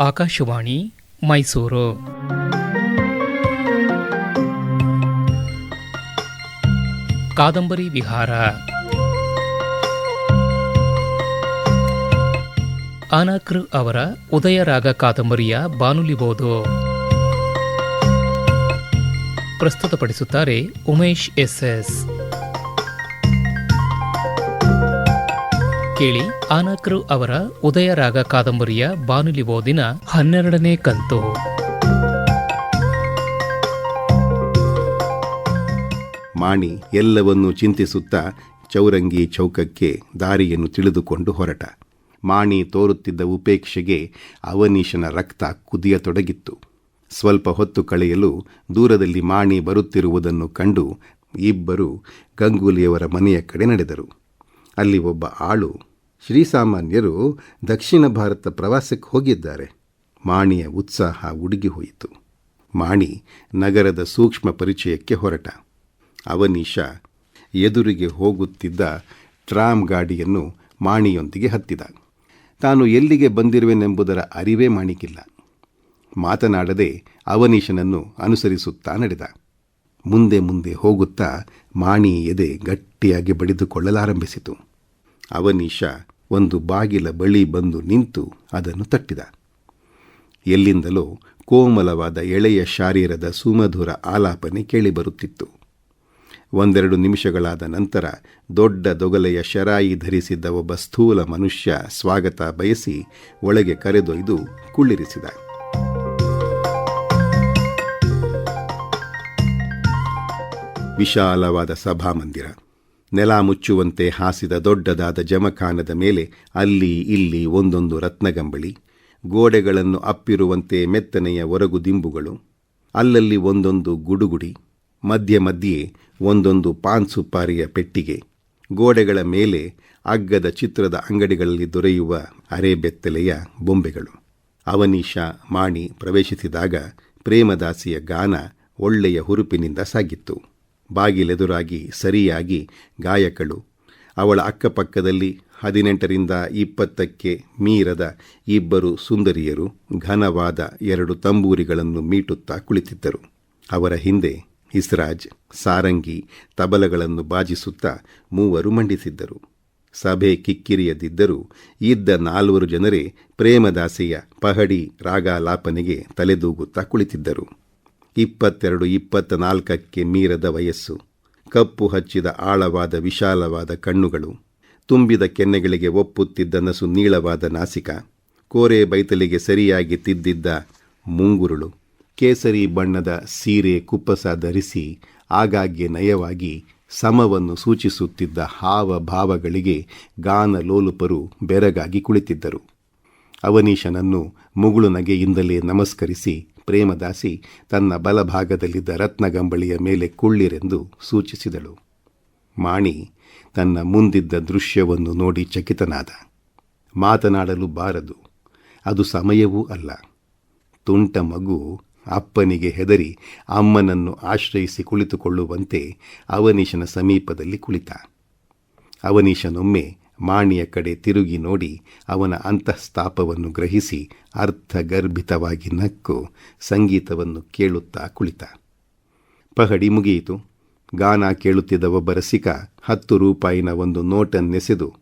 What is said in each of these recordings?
ಆಕಾಶವಾಣಿ ಮೈಸೂರು. ಕಾದಂಬರಿ ವಿಹಾರ. ಅನಕೃ ಅವರ ಉದಯರಾಗ ಕಾದಂಬರಿಯ ಬಾನುಲಿ ಓದು. ಪ್ರಸ್ತುತಪಡಿಸುತ್ತಾರೆ ಉಮೇಶ್ ಎಸ್ಎಸ್ ಕೇಳಿ ಆನಕ್ರು ಅವರ ಉದಯರಾಗ ಕಾದಂಬರಿಯ ಬಾನುಲಿ ಓದಿನ ಹನ್ನೆರಡನೇ ಕಂತು. ಮಾಣಿ ಎಲ್ಲವನ್ನೂ ಚಿಂತಿಸುತ್ತಾ ಚೌರಂಗಿ ಚೌಕಕ್ಕೆ ದಾರಿಯನ್ನು ತಿಳಿದುಕೊಂಡು ಹೊರಟ. ಮಾಣಿ ತೋರುತ್ತಿದ್ದ ಉಪೇಕ್ಷೆಗೆ ಅವನೀಶನ ರಕ್ತ ಕುದಿಯತೊಡಗಿತ್ತು. ಸ್ವಲ್ಪ ಹೊತ್ತು ಕಳೆಯಲು ದೂರದಲ್ಲಿ ಮಾಣಿ ಬರುತ್ತಿರುವುದನ್ನು ಕಂಡು ಇಬ್ಬರು ಗಂಗೂಲಿಯವರ ಮನೆಯ ಕಡೆ ನಡೆದರು. ಅಲ್ಲಿ ಒಬ್ಬ ಆಳು ಶ್ರೀಸಾಮಾನ್ಯರು ದಕ್ಷಿಣ ಭಾರತ ಪ್ರವಾಸಕ್ಕೆ ಹೋಗಿದ್ದಾರೆ. ಮಾಣಿಯ ಉತ್ಸಾಹ ಉಡುಗಿ ಹೋಯಿತು ಮಾಣಿ ನಗರದ ಸೂಕ್ಷ್ಮ ಪರಿಚಯಕ್ಕೆ ಹೊರಟ. ಅವನೀಶ ಎದುರಿಗೆ ಹೋಗುತ್ತಿದ್ದ ಟ್ರಾಮ್ ಗಾಡಿಯನ್ನು ಮಾಣಿಯೊಂದಿಗೆ ಹತ್ತಿದ. ತಾನು ಎಲ್ಲಿಗೆ ಬಂದಿರುವೆನೆಂಬುದರ ಅರಿವೇ ಮಾಣಿಗಿಲ್ಲ. ಮಾತನಾಡದೆ ಅವನೀಶನನ್ನು ಅನುಸರಿಸುತ್ತಾ ನಡೆದ. ಮುಂದೆ ಮುಂದೆ ಹೋಗುತ್ತಾ ಮಾಣಿ ಎದೆ ಗಟ್ಟಿಯಾಗಿ ಬಡಿದುಕೊಳ್ಳಲಾರಂಭಿಸಿತು. ಅವನೀಶ ಒಂದು ಬಾಗಿಲ ಬಳಿ ಬಂದು ನಿಂತು ಅದನ್ನು ತಟ್ಟಿದ. ಎಲ್ಲಿಂದಲೋ ಕೋಮಲವಾದ ಎಳೆಯ ಶಾರೀರದ ಸುಮಧುರ ಆಲಾಪನೆ ಕೇಳಿಬರುತ್ತಿತ್ತು. ಒಂದೆರಡು ನಿಮಿಷಗಳಾದ ನಂತರ ದೊಡ್ಡ ದೊಗಲೆಯ ಶರಾಯಿ ಧರಿಸಿದ್ದ ಒಬ್ಬ ಸ್ಥೂಲ ಮನುಷ್ಯ ಸ್ವಾಗತ ಬಯಸಿ ಒಳಗೆ ಕರೆದೊಯ್ದು ಕುಳ್ಳಿರಿಸಿದ. ವಿಶಾಲವಾದ ಸಭಾಮಂದಿರ. ನೆಲ ಮುಚ್ಚುವಂತೆ ಹಾಸಿದ ದೊಡ್ಡದಾದ ಜಮಖಾನದ ಮೇಲೆ ಅಲ್ಲಿ ಇಲ್ಲಿ ಒಂದೊಂದು ರತ್ನಗಂಬಳಿ, ಗೋಡೆಗಳನ್ನು ಅಪ್ಪಿರುವಂತೆ ಮೆತ್ತನೆಯ ಒರಗು ದಿಂಬುಗಳು, ಅಲ್ಲಲ್ಲಿ ಒಂದೊಂದು ಗುಡುಗುಡಿ, ಮಧ್ಯೆ ಮಧ್ಯೆ ಒಂದೊಂದು ಪಾನ್ ಸುಪಾರಿಯ ಪೆಟ್ಟಿಗೆ, ಗೋಡೆಗಳ ಮೇಲೆ ಅಗ್ಗದ ಚಿತ್ರದ ಅಂಗಡಿಗಳಲ್ಲಿ ದೊರೆಯುವ ಅರೆಬೆತ್ತಲೆಯ ಬೊಂಬೆಗಳು. ಅವನೀಶ ಮಾಣಿ ಪ್ರವೇಶಿಸಿದಾಗ ಪ್ರೇಮದಾಸಿಯ ಗಾನ ಒಳ್ಳೆಯ ಹುರುಪಿನಿಂದ ಸಾಗಿತ್ತು. ಬಾಗಿಲೆದುರಾಗಿ ಸರಿಯಾಗಿ ಗಾಯಕಳು. ಅವಳ ಅಕ್ಕಪಕ್ಕದಲ್ಲಿ ಹದಿನೆಂಟರಿಂದ ಇಪ್ಪತ್ತಕ್ಕೆ ಮೀರದ ಇಬ್ಬರು ಸುಂದರಿಯರು ಘನವಾದ ಎರಡು ತಂಬೂರಿಗಳನ್ನು ಮೀಟುತ್ತಾ ಕುಳಿತಿದ್ದರು. ಅವರ ಹಿಂದೆ ಇಸ್ರಾಜ್, ಸಾರಂಗಿ, ತಬಲಗಳನ್ನು ಬಾಜಿಸುತ್ತಾ ಮೂವರು ಮಂಡಿಸಿದ್ದರು. ಸಭೆ ಕಿಕ್ಕಿರಿಯದಿದ್ದರೂ ಇದ್ದ ನಾಲ್ವರು ಜನರೇ ಪ್ರೇಮದಾಸಿಯ ಪಹಡಿ ರಾಗಾಲಾಪನೆಗೆ ತಲೆದೂಗುತ್ತಾ ಕುಳಿತಿದ್ದರು. ಇಪ್ಪತ್ತೆರಡು ಇಪ್ಪತ್ತ ನಾಲ್ಕಕ್ಕೆ ಮೀರದ ವಯಸ್ಸು. ಕಪ್ಪು ಹಚ್ಚಿದ ಆಳವಾದ ವಿಶಾಲವಾದ ಕಣ್ಣುಗಳು. ತುಂಬಿದ ಕೆನ್ನೆಗಳಿಗೆ ಒಪ್ಪುತ್ತಿದ್ದ ನಸು ನೀಳವಾದ ನಾಸಿಕ. ಕೋರೆ ಬೈತಲಿಗೆ ಸರಿಯಾಗಿ ತಿದ್ದಿದ್ದ ಮುಂಗುರುಳು. ಕೇಸರಿ ಬಣ್ಣದ ಸೀರೆ ಕುಪ್ಪಸ ಧರಿಸಿ ಆಗಾಗ್ಗೆ ನಯವಾಗಿ ಸಮವನ್ನು ಸೂಚಿಸುತ್ತಿದ್ದ ಹಾವ ಭಾವಗಳಿಗೆ ಗಾನ ಲೋಲುಪರು ಬೆರಗಾಗಿ ಕುಳಿತಿದ್ದರು. ಅವನೀಶನನ್ನು ಮುಗುಳು ನಗೆಯಿಂದಲೇ ನಮಸ್ಕರಿಸಿ ಪ್ರೇಮದಾಸಿ ತನ್ನ ಬಲಭಾಗದಲ್ಲಿದ್ದ ರತ್ನಗಂಬಳಿಯ ಮೇಲೆ ಕುಳ್ಳಿರೆಂದು ಸೂಚಿಸಿದಳು. ಮಾಣಿ ತನ್ನ ಮುಂದಿದ್ದ ದೃಶ್ಯವನ್ನು ನೋಡಿ ಚಕಿತನಾದ. ಮಾತನಾಡಲು ಬಾರದು. ಅದು ಸಮಯವೂ ಅಲ್ಲ. ತುಂಟ ಮಗು ಅಪ್ಪನಿಗೆ ಹೆದರಿ ಅಮ್ಮನನ್ನು ಆಶ್ರಯಿಸಿ ಕುಳಿತುಕೊಳ್ಳುವಂತೆ ಅವನೀಶನ ಸಮೀಪದಲ್ಲಿ ಕುಳಿತ. ಅವನೀಶನೊಮ್ಮೆ ಮಾಣಿಯ ಕಡೆ ತಿರುಗಿ ನೋಡಿ ಅವನ ಅಂತಃಸ್ತಾಪವನ್ನು ಗ್ರಹಿಸಿ ಅರ್ಥಗರ್ಭಿತವಾಗಿ ನಕ್ಕು ಸಂಗೀತವನ್ನು ಕೇಳುತ್ತಾ ಕುಳಿತ. ಪಹಡಿ ಮುಗಿಯಿತು. ಗಾನ ಕೇಳುತ್ತಿದ್ದ ಒಬ್ಬ ರಸಿಕ ಹತ್ತು ರೂಪಾಯಿನ ಒಂದು ನೋಟನ್ನೆಸೆದು,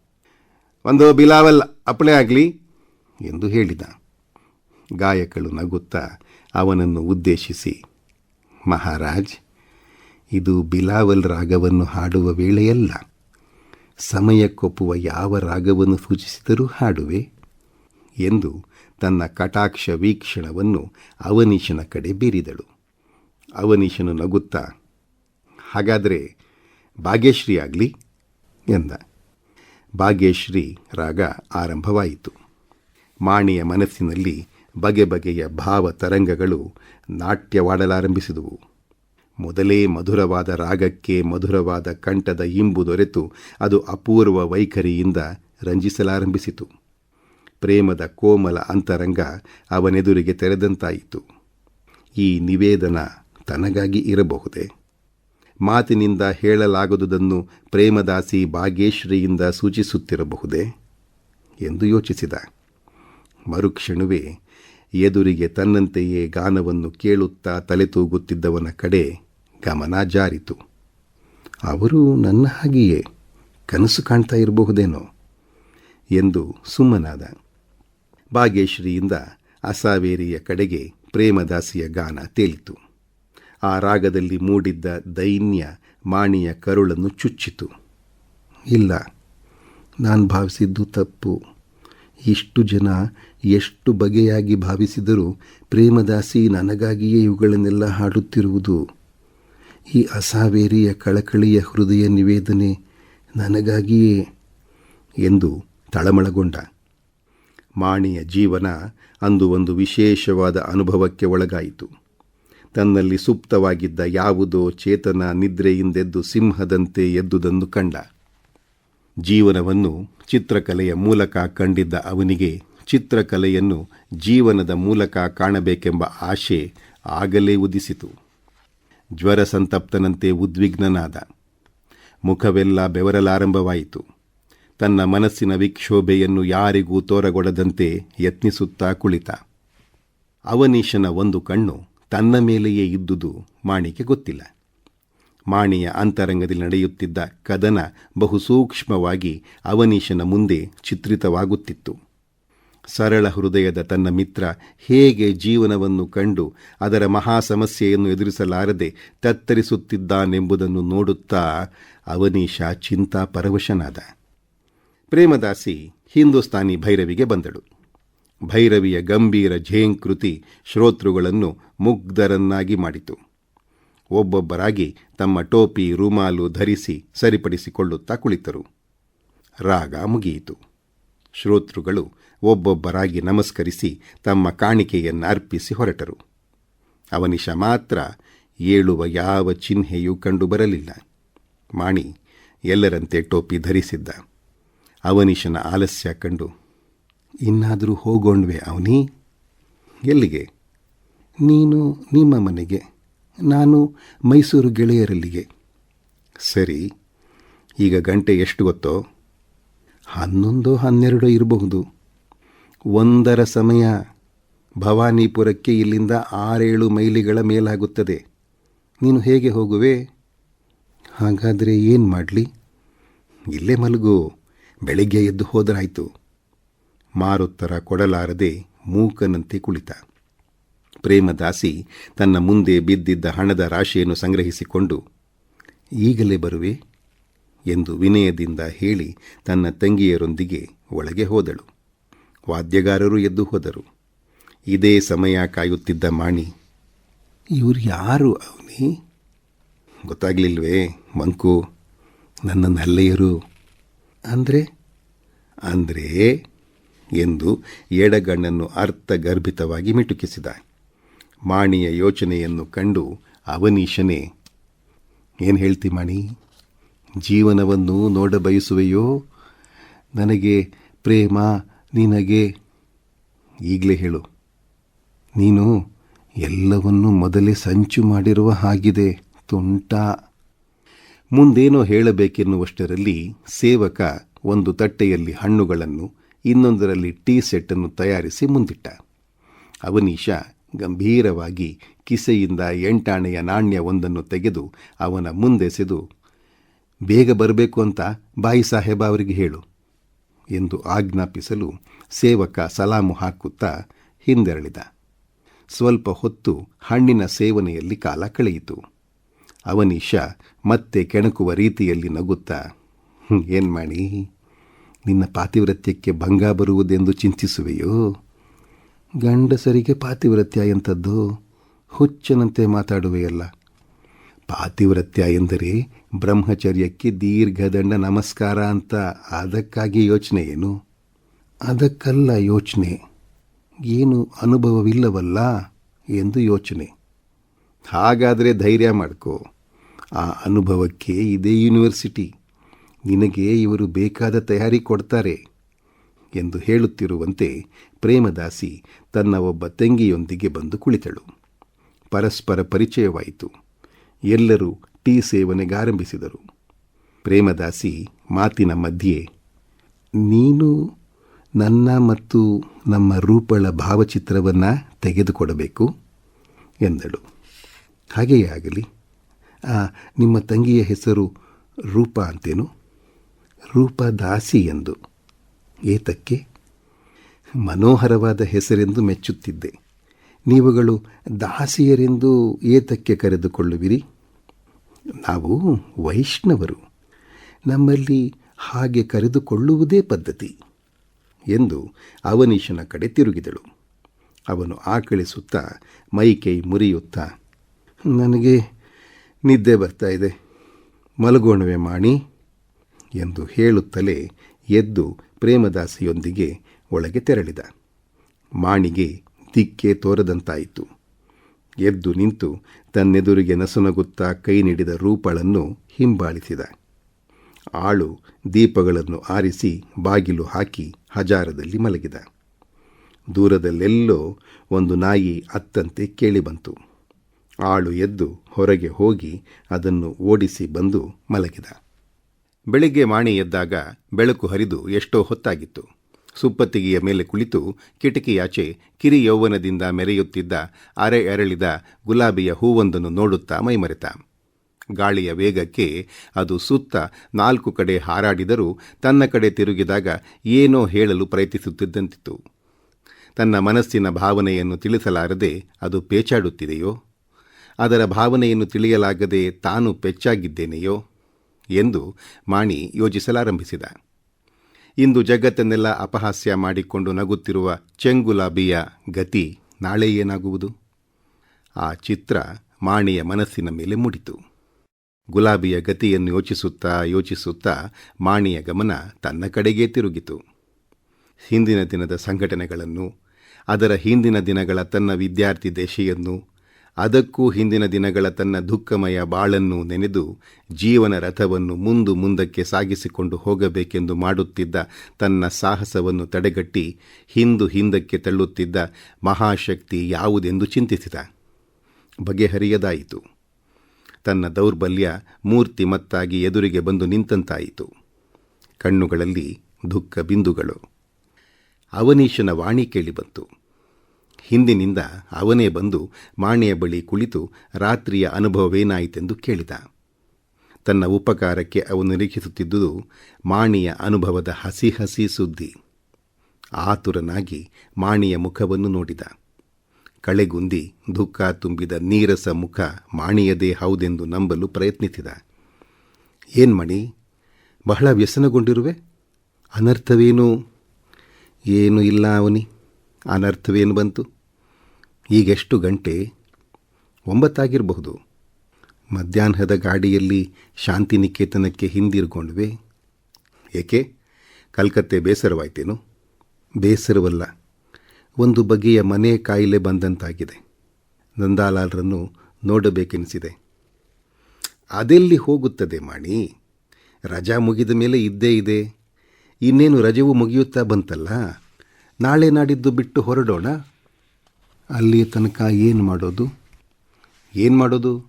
ಒಂದು ಬಿಲಾವಲ್ ಅಪ್ಪಳೆ ಆಗಲಿ? ಎಂದು ಹೇಳಿದ. ಗಾಯಕಳು ನಗುತ್ತಾ ಅವನನ್ನು ಉದ್ದೇಶಿಸಿ, ಮಹಾರಾಜ್, ಇದು ಬಿಲಾವಲ್ ರಾಗವನ್ನು ಹಾಡುವ ವೇಳೆಯಲ್ಲ. ಸಮಯಕ್ಕೊಪ್ಪುವ ಯಾವ ರಾಗವನ್ನು ಸೂಚಿಸಿದರೂ ಹಾಡುವೆ ಎಂದು ತನ್ನ ಕಟಾಕ್ಷ ವೀಕ್ಷಣವನ್ನು ಅವನೀಶನ ಕಡೆ ಬೀರಿದಳು. ಅವನೀಶನು ನಗುತ್ತಾ, ಹಾಗಾದರೆ ಭಾಗ್ಯಶ್ರೀ ಆಗಲಿ? ಎಂದ. ಭಾಗ್ಯಶ್ರೀ ರಾಗ ಆರಂಭವಾಯಿತು. ಮಾಣಿಯ ಮನಸ್ಸಿನಲ್ಲಿ ಬಗೆ ಬಗೆಯ ಭಾವ ತರಂಗಗಳು ನಾಟ್ಯವಾಡಲಾರಂಭಿಸಿದುವು. ಮೊದಲೇ ಮಧುರವಾದ ರಾಗಕ್ಕೆ ಮಧುರವಾದ ಕಂಠದ ಇಂಬು ದೊರೆತು ಅದು ಅಪೂರ್ವ ವೈಖರಿಯಿಂದ ರಂಜಿಸಲಾರಂಭಿಸಿತು. ಪ್ರೇಮದ ಕೋಮಲ ಅಂತರಂಗ ಅವನೆದುರಿಗೆ ತೆರೆದಂತಾಯಿತು. ಈ ನಿವೇದನ ತನಗಾಗಿ ಇರಬಹುದೇ? ಮಾತಿನಿಂದ ಹೇಳಲಾಗದುದನ್ನು ಪ್ರೇಮದಾಸಿ ಭಾಗ್ಯಶ್ರೀಯಿಂದ ಸೂಚಿಸುತ್ತಿರಬಹುದೇ? ಎಂದು ಯೋಚಿಸಿದ. ಮರುಕ್ಷಣವೇ ಎದುರಿಗೆ ತನ್ನಂತೆಯೇ ಗಾನವನ್ನು ಕೇಳುತ್ತಾ ತಲೆ ತೂಗುತ್ತಿದ್ದವನ ಕಡೆ ಗಮನ ಜಾರಿತು. ಅವರು ನನ್ನ ಹಾಗೆಯೇ ಕನಸು ಕಾಣ್ತಾ ಇರಬಹುದೇನೋ ಎಂದು ಸುಮ್ಮನಾದ. ಭಾಗ್ಯಶ್ರೀಯಿಂದ ಅಸಾವೇರಿಯ ಕಡೆಗೆ ಪ್ರೇಮದಾಸಿಯ ಗಾನ ತೇಲಿತು. ಆ ರಾಗದಲ್ಲಿ ಮೂಡಿದ್ದ ದೈನ್ಯ ಮಾಣಿಯ ಕರುಳನ್ನು ಚುಚ್ಚಿತು. ಇಲ್ಲ, ನಾನು ಭಾವಿಸಿದ್ದು ತಪ್ಪು. ಇಷ್ಟು ಜನ ಎಷ್ಟು ಬಗೆಯಾಗಿ ಭಾವಿಸಿದರೂ ಪ್ರೇಮದಾಸಿ ನನಗಾಗಿಯೇ ಇವುಗಳನ್ನೆಲ್ಲ ಹಾಡುತ್ತಿರುವುದು ಈ ಅಸಾವೇರಿಯ ಕಳಕಳಿಯ ಹೃದಯ ನಿವೇದನೆ ನನಗಾಗಿಯೇ ಎಂದು ತಳಮಳಗೊಂಡ. ಮಾಣಿಯ ಜೀವನ ಅಂದು ಒಂದು ವಿಶೇಷವಾದ ಅನುಭವಕ್ಕೆ ಒಳಗಾಯಿತು. ತನ್ನಲ್ಲಿ ಸುಪ್ತವಾಗಿದ್ದ ಯಾವುದೋ ಚೇತನ ನಿದ್ರೆಯಿಂದೆದ್ದು ಸಿಂಹದಂತೆ ಎದ್ದುದನ್ನು ಕಂಡ. ಜೀವನವನ್ನು ಚಿತ್ರಕಲೆಯ ಮೂಲಕ ಕಂಡಿದ್ದ ಅವನಿಗೆ ಚಿತ್ರಕಲೆಯನ್ನು ಜೀವನದ ಮೂಲಕ ಕಾಣಬೇಕೆಂಬ ಆಶೆ ಆಗಲೇ ಉದಿಸಿತು. ಜ್ವರ ಸಂತಪ್ತನಂತೆ ಉದ್ವಿಗ್ನನಾದ. ಮುಖವೆಲ್ಲ ಬೆವರಲಾರಂಭವಾಯಿತು. ತನ್ನ ಮನಸ್ಸಿನ ವಿಕ್ಷೋಭೆಯನ್ನು ಯಾರಿಗೂ ತೋರಗೊಡದಂತೆ ಯತ್ನಿಸುತ್ತಾ ಕುಳಿತ. ಅವನೀಶನ ಒಂದು ಕಣ್ಣು ತನ್ನ ಮೇಲೆಯೇ ಇದ್ದುದು ಮಾಣಿಗೆ ಗೊತ್ತಿಲ್ಲ. ಮಾಣಿಯ ಅಂತರಂಗದಲ್ಲಿ ನಡೆಯುತ್ತಿದ್ದ ಕದನ ಬಹುಸೂಕ್ಷ್ಮವಾಗಿ ಅವನೀಶನ ಮುಂದೆ ಚಿತ್ರಿತವಾಗುತ್ತಿತ್ತು. ಸರಳ ಹೃದಯದ ತನ್ನ ಮಿತ್ರ ಹೇಗೆ ಜೀವನವನ್ನು ಕಂಡು ಅದರ ಮಹಾ ಸಮಸ್ಯೆಯನ್ನು ಎದುರಿಸಲಾರದೆ ತತ್ತರಿಸುತ್ತಿದ್ದಾನೆಂಬುದನ್ನು ನೋಡುತ್ತಾ ಅವನೀಶ ಚಿಂತಾ ಪರವಶನಾದ. ಪ್ರೇಮದಾಸಿ ಹಿಂದೂಸ್ತಾನಿ ಭೈರವಿಗೆ ಬಂದಳು. ಭೈರವಿಯ ಗಂಭೀರ ಝೇಂಕೃತಿ ಶ್ರೋತೃಗಳನ್ನು ಮುಗ್ಧರನ್ನಾಗಿ ಮಾಡಿತು. ಒಬ್ಬೊಬ್ಬರಾಗಿ ತಮ್ಮ ಟೋಪಿ, ರುಮಾಲು ಧರಿಸಿ ಸರಿಪಡಿಸಿಕೊಳ್ಳುತ್ತಾ ಕುಳಿತರು. ರಾಗ ಮುಗಿಯಿತು. ಶ್ರೋತೃಗಳು ಒಬ್ಬೊಬ್ಬರಾಗಿ ನಮಸ್ಕರಿಸಿ ತಮ್ಮ ಕಾಣಿಕೆಯನ್ನು ಅರ್ಪಿಸಿ ಹೊರಟರು. ಅವನಿಶ ಮಾತ್ರ ಏಳುವ ಯಾವ ಚಿಹ್ನೆಯೂ ಕಂಡುಬರಲಿಲ್ಲ. ಮಾಣಿ ಎಲ್ಲರಂತೆ ಟೋಪಿ ಧರಿಸಿದ್ದ. ಅವನಿಶನ ಆಲಸ್ಯ ಕಂಡು, ಇನ್ನಾದರೂ ಹೋಗೋಣ್ವೆ ಅವನಿ? ಎಲ್ಲಿಗೆ? ನೀನು ನಿಮ್ಮ ಮನೆಗೆ, ನಾನು ಮೈಸೂರು ಗೆಳೆಯರಲ್ಲಿಗೆ. ಸರಿ, ಈಗ ಗಂಟೆ ಎಷ್ಟು ಗೊತ್ತೋ? ಹನ್ನೊಂದು, ಹನ್ನೆರಡು ಇರಬಹುದು. ಒಂದರ ಸಮಯ ಭವಾನಿಪುರಕ್ಕೆ ಇಲ್ಲಿಂದ ಆರೇಳು ಮೈಲಿಗಳ ಮೇಲಾಗುತ್ತದೆ. ನೀನು ಹೇಗೆ ಹೋಗುವೆ? ಹಾಗಾದರೆ ಏನು ಮಾಡಲಿ? ಇಲ್ಲೇ ಮಲಗು. ಬೆಳಿಗ್ಗೆ ಎದ್ದು ಹೋದರಾಯಿತು. ಮಾರುತ್ತರ ಕೊಡಲಾರದೆ ಮೂಕನಂತೆ ಕುಳಿತ. ಪ್ರೇಮದಾಸಿ ತನ್ನ ಮುಂದೆ ಬಿದ್ದಿದ್ದ ಹಣದ ರಾಶಿಯನ್ನು ಸಂಗ್ರಹಿಸಿಕೊಂಡು, ಈಗಲೇ ಬರುವೆ? ಎಂದು ವಿನಯದಿಂದ ಹೇಳಿ ತನ್ನ ತಂಗಿಯರೊಂದಿಗೆ ಒಳಗೆ ಹೋದಳು. ವಾದ್ಯಗಾರರು ಎದ್ದು ಹೋದರು. ಇದೇ ಸಮಯ ಕಾಯುತ್ತಿದ್ದ ಮಾಣಿ, ಇವರು ಯಾರು ಅವನಿ? ಗೊತ್ತಾಗ್ಲಿಲ್ವೇ ಮಂಕು, ನನ್ನ ನಲ್ಲೆಯರು. ಅಂದರೆ? ಅಂದರೆ, ಎಂದು ಎಡಗಣ್ಣನ್ನು ಅರ್ಥಗರ್ಭಿತವಾಗಿ ಮಿಟುಕಿಸಿದ. ಮಾಣಿಯ ಯೋಚನೆಯನ್ನು ಕಂಡು ಅವನೀಶನೇ, ಏನು ಹೇಳ್ತಿ ಮಾಣಿ, ಜೀವನವನ್ನು ನೋಡಬಯಸುವೆಯೋ? ನನಗೆ ಪ್ರೇಮ ನಿನಗೆ ಈಗಲೇ ಹೇಳು. ನೀನು ಎಲ್ಲವನ್ನೂ ಮೊದಲೇ ಸಂಚು ಮಾಡಿರುವ ಹಾಗಿದೆ, ತುಂಟ. ಮುಂದೇನೋ ಹೇಳಬೇಕೆನ್ನುವಷ್ಟರಲ್ಲಿ ಸೇವಕ ಒಂದು ತಟ್ಟೆಯಲ್ಲಿ ಹಣ್ಣುಗಳನ್ನು, ಇನ್ನೊಂದರಲ್ಲಿ ಟೀ ಸೆಟ್ಟನ್ನು ತಯಾರಿಸಿ ಮುಂದಿಟ್ಟ. ಅವನೀಶ ಗಂಭೀರವಾಗಿ ಕಿಸೆಯಿಂದ ಎಂಟಾಣೆಯ ನಾಣ್ಯ ಒಂದನ್ನು ತೆಗೆದು ಅವನ ಮುಂದೆಸೆದು ಬೇಗ ಬರಬೇಕು ಅಂತ ಬಾಯಿ ಸಾಹೇಬ ಅವರಿಗೆ ಹೇಳು. ಎಂದು ಆಜ್ಞಾಪಿಸಲು ಸೇವಕ ಸಲಾಮು ಹಾಕುತ್ತಾ ಹಿಂದೆರಳಿದ. ಸ್ವಲ್ಪ ಹೊತ್ತು ಹಣ್ಣಿನ ಸೇವನೆಯಲ್ಲಿ ಕಾಲ ಕಳೆಯಿತು. ಅವನೀಶ ಮತ್ತೆ ಕೆಣಕುವ ರೀತಿಯಲ್ಲಿ ನಗುತ್ತಾ ಏನು ಮಾಡಿ ನಿನ್ನ ಪಾತಿವ್ರತ್ಯಕ್ಕೆ ಭಂಗ ಬರುವುದೆಂದು ಚಿಂತಿಸುವೆಯೋ? ಗಂಡಸರಿಗೆ ಪಾತಿವ್ರತ್ಯ ಎಂಥದ್ದು? ಹುಚ್ಚನಂತೆ ಮಾತಾಡುವೆಯಲ್ಲ. ಪಾತಿವ್ರತ್ಯ ಎಂದರೆ ಬ್ರಹ್ಮಚರ್ಯಕ್ಕೆ ದೀರ್ಘದಂಡ ನಮಸ್ಕಾರ ಅಂತ ಅದಕ್ಕಾಗಿ ಯೋಚನೆ ಏನು? ಅದಕ್ಕಲ್ಲ ಯೋಚನೆ. ಏನು ಅನುಭವವಿಲ್ಲವಲ್ಲ ಎಂದು ಯೋಚನೆ. ಹಾಗಾದರೆ ಧೈರ್ಯ ಮಾಡ್ಕೋ. ಆ ಅನುಭವಕ್ಕೆ ಇದೇ ಯೂನಿವರ್ಸಿಟಿ. ನಿನಗೆ ಇವರು ಬೇಕಾದ ತಯಾರಿ ಕೊಡ್ತಾರೆ ಎಂದು ಹೇಳುತ್ತಿರುವಂತೆ ಪ್ರೇಮದಾಸಿ ತನ್ನ ಒಬ್ಬ ತಂಗಿಯೊಂದಿಗೆ ಬಂದು ಕುಳಿತಳು. ಪರಸ್ಪರ ಪರಿಚಯವಾಯಿತು. ಎಲ್ಲರೂ ಟೀ ಸೇವನೆಗಾರಂಭಿಸಿದರು. ಪ್ರೇಮದಾಸಿ ಮಾತಿನ ಮಧ್ಯೆ, ನೀನು ನನ್ನ ಮತ್ತು ನಮ್ಮ ರೂಪಳ ಭಾವಚಿತ್ರವನ್ನು ತೆಗೆದುಕೊಡಬೇಕು ಎಂದಳು. ಹಾಗೆಯೇ ಆಗಲಿ ನಿಮ್ಮ ತಂಗಿಯ ಹೆಸರು ರೂಪ ಅಂತೇನು? ರೂಪದಾಸಿ ಎಂದು ಏತಕ್ಕೆ? ಮನೋಹರವಾದ ಹೆಸರೆಂದು ಮೆಚ್ಚುತ್ತಿದ್ದೆ. ನೀವುಗಳು ದಾಸಿಯರೆಂದು ಏತಕ್ಕೆ ಕರೆದುಕೊಳ್ಳುವಿರಿ? ನಾವು ವೈಷ್ಣವರು. ನಮ್ಮಲ್ಲಿ ಹಾಗೆ ಕರೆದುಕೊಳ್ಳುವುದೇ ಪದ್ಧತಿ ಎಂದು ಅವನೀಶನ ಕಡೆ ತಿರುಗಿದಳು. ಅವನು ಆಕಳಿಸುತ್ತಾ ಮೈಕೈ ಮುರಿಯುತ್ತಾ, ನನಗೆ ನಿದ್ದೆ ಬರ್ತಾ ಇದೆ, ಮಲಗೋಣವೆ ಮಾಣಿ ಎಂದು ಹೇಳುತ್ತಲೇ ಎದ್ದು ಪ್ರೇಮದಾಸಿಯೊಂದಿಗೆ ಒಳಗೆ ತೆರಳಿದ. ಮಾಣಿಗೆ ದಿಕ್ಕೆ ತೋರದಂತಾಯಿತು. ಎದ್ದು ನಿಂತು ತನ್ನೆದುರಿಗೆ ನಸುನಗುತ್ತಾ ಕೈ ನೀಡಿದ ರೂಪಳನ್ನು ಹಿಂಬಾಲಿಸಿದ ಆಳು ದೀಪಗಳನ್ನು ಆರಿಸಿ ಬಾಗಿಲು ಹಾಕಿ ಹಜಾರದಲ್ಲಿ ಮಲಗಿದ. ದೂರದಲ್ಲೆಲ್ಲೋ ಒಂದು ನಾಯಿ ಅತ್ತಂತೆ ಕೇಳಿಬಂತು. ಆಳು ಎದ್ದು ಹೊರಗೆ ಹೋಗಿ ಅದನ್ನು ಓಡಿಸಿ ಬಂದು ಮಲಗಿದ. ಬೆಳಿಗ್ಗೆ ಮಾಣಿ ಎದ್ದಾಗ ಬೆಳಕು ಹರಿದು ಎಷ್ಟೋ ಹೊತ್ತಾಗಿತ್ತು. ಸುಪ್ಪತ್ತಿಗೆಯ ಮೇಲೆ ಕುಳಿತು ಕಿಟಕಿಯಾಚೆ ಕಿರಿ ಯೌವನದಿಂದ ಮೆರೆಯುತ್ತಿದ್ದ ಅರೆ ಅರಳಿದ ಗುಲಾಬಿಯ ಹೂವೊಂದನ್ನು ನೋಡುತ್ತಾ ಮೈಮರೆತ. ಗಾಳಿಯ ವೇಗಕ್ಕೆ ಅದು ಸುತ್ತ ನಾಲ್ಕು ಕಡೆ ಹಾರಾಡಿದರೂ ತನ್ನ ಕಡೆ ತಿರುಗಿದಾಗ ಏನೋ ಹೇಳಲು ಪ್ರಯತ್ನಿಸುತ್ತಿದ್ದಂತಿತ್ತು. ತನ್ನ ಮನಸ್ಸಿನ ಭಾವನೆಯನ್ನು ತಿಳಿಸಲಾರದೆ ಅದು ಪೇಚಾಡುತ್ತಿದೆಯೋ? ಅದರ ಭಾವನೆಯನ್ನು ತಿಳಿಯಲಾಗದೆ ತಾನು ಪೆಚ್ಚಾಗಿದ್ದೇನೆಯೋ? ಎಂದು ಮಾಣಿ ಯೋಚಿಸಲಾರಂಭಿಸಿದ. ಇಂದು ಜಗತ್ತನ್ನೆಲ್ಲ ಅಪಹಾಸ್ಯ ಮಾಡಿಕೊಂಡು ನಗುತ್ತಿರುವ ಚೆಂಗುಲಾಬಿಯ ಗತಿ ನಾಳೆ ಏನಾಗುವುದು? ಆ ಚಿತ್ರ ಮಾಣಿಯ ಮನಸ್ಸಿನ ಮೇಲೆ ಮೂಡಿತು. ಗುಲಾಬಿಯ ಗತಿಯನ್ನು ಯೋಚಿಸುತ್ತಾ ಯೋಚಿಸುತ್ತಾ ಮಾಣಿಯ ಗಮನ ತನ್ನ ಕಡೆಗೇ ತಿರುಗಿತು. ಹಿಂದಿನ ದಿನದ ಸಂಘಟನೆಗಳನ್ನು, ಅದರ ಹಿಂದಿನ ದಿನಗಳ ತನ್ನ ವಿದ್ಯಾರ್ಥಿ ದೇಶೆಯನ್ನು ಅದಕ್ಕೂ ಹಿಂದಿನ ದಿನಗಳ ತನ್ನ ದುಃಖಮಯ ಬಾಳನ್ನು ನೆನೆದು ಜೀವನ ರಥವನ್ನು ಮುಂದು ಮುಂದಕ್ಕೆ ಸಾಗಿಸಿಕೊಂಡು ಹೋಗಬೇಕೆಂದು ಮಾಡುತ್ತಿದ್ದ ತನ್ನ ಸಾಹಸವನ್ನು ತಡೆಗಟ್ಟಿ ಹಿಂದು ಹಿಂದಕ್ಕೆ ತಳ್ಳುತ್ತಿದ್ದ ಮಹಾಶಕ್ತಿ ಯಾವುದೆಂದು ಚಿಂತಿಸಿದ. ಬಗೆಹರಿಯದಾಯಿತು. ತನ್ನ ದೌರ್ಬಲ್ಯ ಮೂರ್ತಿಮತ್ತಾಗಿ ಎದುರಿಗೆ ಬಂದು ನಿಂತಂತಾಯಿತು. ಕಣ್ಣುಗಳಲ್ಲಿ ದುಃಖ ಬಿಂದುಗಳು ಅವನೀಶನ ವಾಣಿ ಕೇಳಿಬಂತು ಹಿಂದಿನಿಂದ ಅವನೇ ಬಂದು ಮಾಣೆಯ ಬಳಿ ಕುಳಿತು ರಾತ್ರಿಯ ಅನುಭವವೇನಾಯಿತೆಂದು ಕೇಳಿದ. ತನ್ನ ಉಪಕಾರಕ್ಕೆ ಅವನು ನಿರೀಕ್ಷಿಸುತ್ತಿದ್ದುದು ಮಾಣಿಯ ಅನುಭವದ ಹಸಿ ಹಸಿ ಸುದ್ದಿ. ಆತುರನಾಗಿ ಮಾಣಿಯ ಮುಖವನ್ನು ನೋಡಿದ. ಕಳೆಗುಂದಿ ದುಃಖ ತುಂಬಿದ ನೀರಸ ಮುಖ ಮಾಣಿಯದೇ ಹೌದೆಂದು ನಂಬಲು ಪ್ರಯತ್ನಿಸಿದ. ಏನ್ಮಣಿ ಬಹಳ ವ್ಯಸನಗೊಂಡಿರುವೆ? ಅನರ್ಥವೇನು? ಏನೂ ಇಲ್ಲ ಅವನಿ. ಅನರ್ಥವೇನು ಬಂತು? ಈಗೆಷ್ಟು ಗಂಟೆ? ಒಂಬತ್ತಾಗಿರಬಹುದು. ಮಧ್ಯಾಹ್ನದ ಗಾಡಿಯಲ್ಲಿ ಶಾಂತಿನಿಕೇತನಕ್ಕೆ ಹಿಂದಿರುಗೊಂಡ್ವೆ. ಏಕೆ? ಕಲ್ಕತ್ತೆ ಬೇಸರವಾಯ್ತೇನು? ಬೇಸರವಲ್ಲ. ಒಂದು ಬಗೆಯ ಮನೆ ಕಾಯಿಲೆ ಬಂದಂತಾಗಿದೆ. ನಂದಾಲಾಲ್ರನ್ನು ನೋಡಬೇಕೆನಿಸಿದೆ. ಅದೆಲ್ಲಿ ಹೋಗುತ್ತದೆ ಮಾಣಿ? ರಜಾ ಮುಗಿದ ಮೇಲೆ ಇದ್ದೇ ಇದೆ. ಇನ್ನೇನು ರಜೆವು ಮುಗಿಯುತ್ತಾ ಬಂತಲ್ಲ? ನಾಳೆ ನಾಡಿದ್ದು ಬಿಟ್ಟು ಹೊರಡೋಣ. ಅಲ್ಲಿಯ ತನಕ ಏನು ಮಾಡೋದು? ಏನು ಮಾಡೋದು?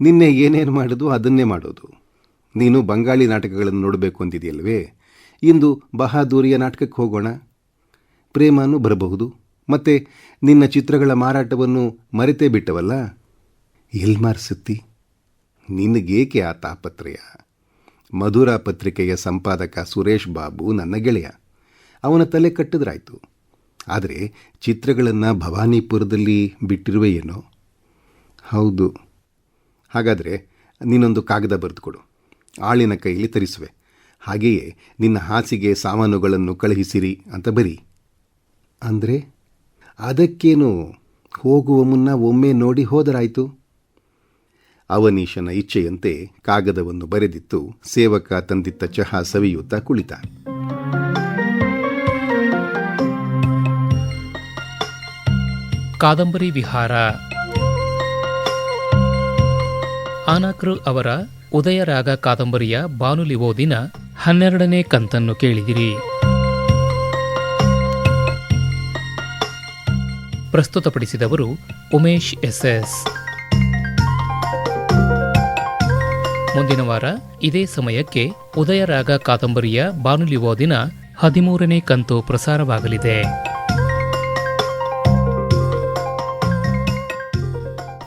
ನಿನ್ನೆ ಏನೇನು ಮಾಡೋದು? ಅದನ್ನೇ ಮಾಡೋದು. ನೀನು ಬಂಗಾಳಿ ನಾಟಕಗಳನ್ನು ನೋಡಬೇಕು ಅಂದಿದೆಯಲ್ವೇ? ಇಂದು ಬಹಾದೂರಿಯ ನಾಟಕಕ್ಕೆ ಹೋಗೋಣ. ಪ್ರೇಮನೂ ಬರಬಹುದು. ಮತ್ತೆ ನಿನ್ನ ಚಿತ್ರಗಳ ಮಾರಾಟವನ್ನು ಮರೆತೇ ಬಿಟ್ಟವಲ್ಲ? ಎಲ್ಲಿ ಮಾರಿಸುತ್ತಿ ನಿನಗೇಕೆ ಆ ತಾಪತ್ರಯ? ಮಧುರ ಪತ್ರಿಕೆಯ ಸಂಪಾದಕ ಸುರೇಶ್ ಬಾಬು ನನ್ನ ಗೆಳೆಯ. ಅವನ ತಲೆ ಕಟ್ಟಿದ್ರಾಯ್ತು. ಆದರೆ ಚಿತ್ರಗಳನ್ನು ಭವಾನಿಪುರದಲ್ಲಿ ಬಿಟ್ಟಿರುವೆಯೇನೋ ಹೌದು. ಹಾಗಾದರೆ ನೀನೊಂದು ಕಾಗದ ಬರೆದುಕೊಡು. ಆಳಿನ ಕೈಯಲ್ಲಿ ತರಿಸುವೆ. ಹಾಗೆಯೇ ನಿನ್ನ ಹಾಸಿಗೆ ಸಾಮಾನುಗಳನ್ನು ಕಳುಹಿಸಿರಿ ಅಂತ ಬರಿ. ಅಂದರೆ? ಅದಕ್ಕೇನು ಹೋಗುವ ಮುನ್ನ ಒಮ್ಮೆ ನೋಡಿ ಹೋದರಾಯಿತು? ಅವನೀಶನ ಇಚ್ಛೆಯಂತೆ ಕಾಗದವನ್ನು ಬರೆದಿತ್ತು ಸೇವಕ ತಂದಿತ್ತ ಚಹಾ ಸವಿಯುತ್ತಾ ಕುಳಿತ ಕಾದಂಬರಿ ವಿಹಾರ. ಆನಾಕ್ರು ಅವರ ಉದಯರಾಗ ಕಾದಂಬರಿಯ ಬಾನುಲಿ ಓದಿನ ಹನ್ನೆರಡನೇ ಕಂತನ್ನು ಕೇಳಿದಿರಿ. ಪ್ರಸ್ತುತಪಡಿಸಿದವರು ಉಮೇಶ್ ಎಸ್ಎಸ್. ಮುಂದಿನ ವಾರ ಇದೇ ಸಮಯಕ್ಕೆ ಉದಯರಾಗ ಕಾದಂಬರಿಯ ಬಾನುಲಿ ಓದಿನ ಹದಿಮೂರನೇ ಕಂತು ಪ್ರಸಾರವಾಗಲಿದೆ.